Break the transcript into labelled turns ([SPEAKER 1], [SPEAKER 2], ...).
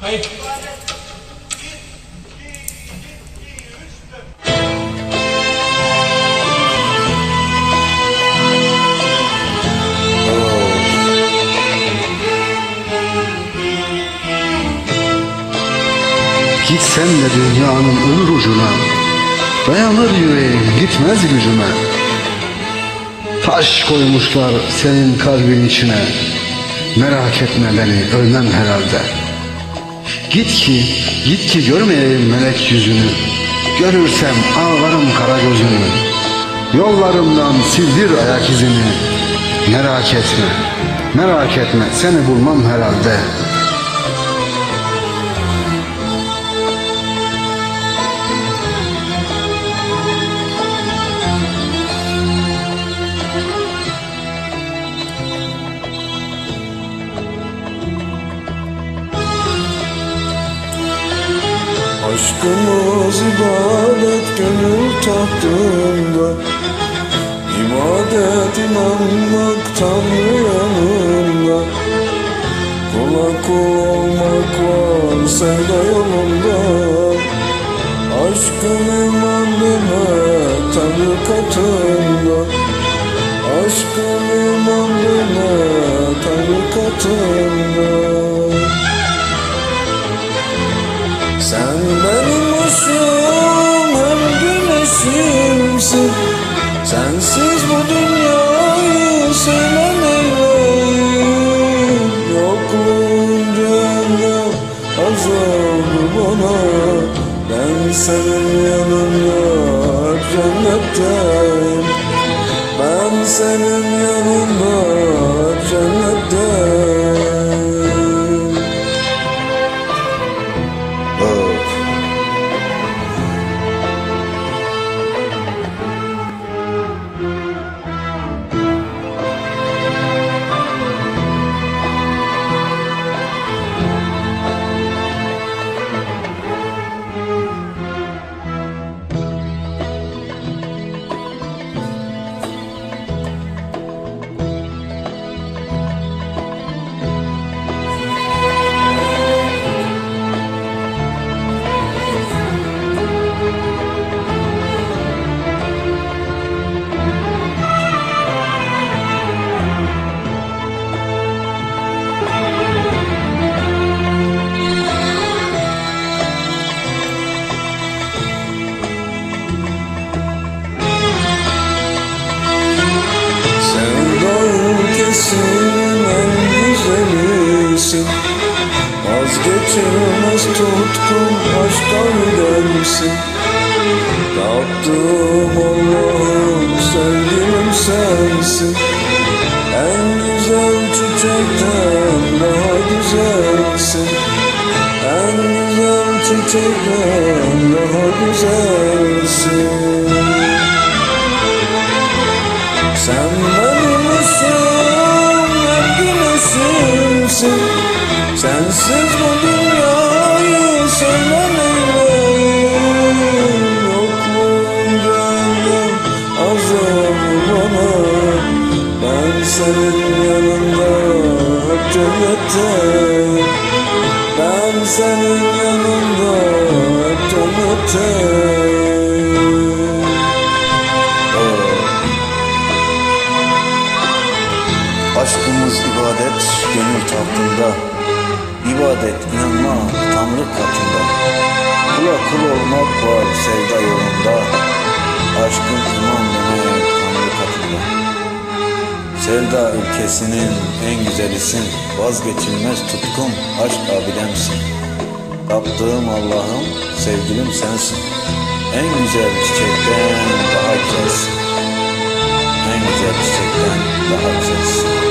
[SPEAKER 1] Kayıt.
[SPEAKER 2] Gitsen de dünyanın ömür ucuna Dayanır yüreğim gitmez gücüme Taş koymuşlar senin kalbin içine Merak etme beni ölmem herhalde. Git ki, git ki görmeyeyim melek yüzünü. Görürsem ağlarım kara gözünü. Yollarımdan sildir ayak izini. Merak etme, merak etme seni bulmam herhalde
[SPEAKER 3] Aşkımız ibadet gönül tahtında İbadet inanmak Tanrı yanında. Kula kul olmak var sevda yolunda. Aşkın iman demek Tanrı katında. Aşkın iman demek azabı bana Ben senin yanında hep cennetteyim. Ben senin yanında ülkesinin en güzelisin Vazgeçilmez tutkun aşka gidersin Yaptığım Allah'ım sevgilim sensin. En güzel çiçekten daha güzelsin. En güzel çiçekten daha güzelsin. Sen benim hep güneşimsin Sensiz bu dünyayı sevmem eyleyim Yokluğun cehennem azabı bana? Ben senin yanında hep cennetteyim Ben senin yanında hep cennetteyim
[SPEAKER 4] tahtında İbadet inanmak Tanrı katında. Kula kul olmak var sevda yolunda. Aşkın iman demek Tanrı katında. Sevda ülkesinin en güzelisin. Vazgeçilmez tutkum aşk abidemsin. Taptığım Allah'ım sevgilim sensin. En güzel çiçekten daha güzelsin. En güzel çiçekten daha güzelsin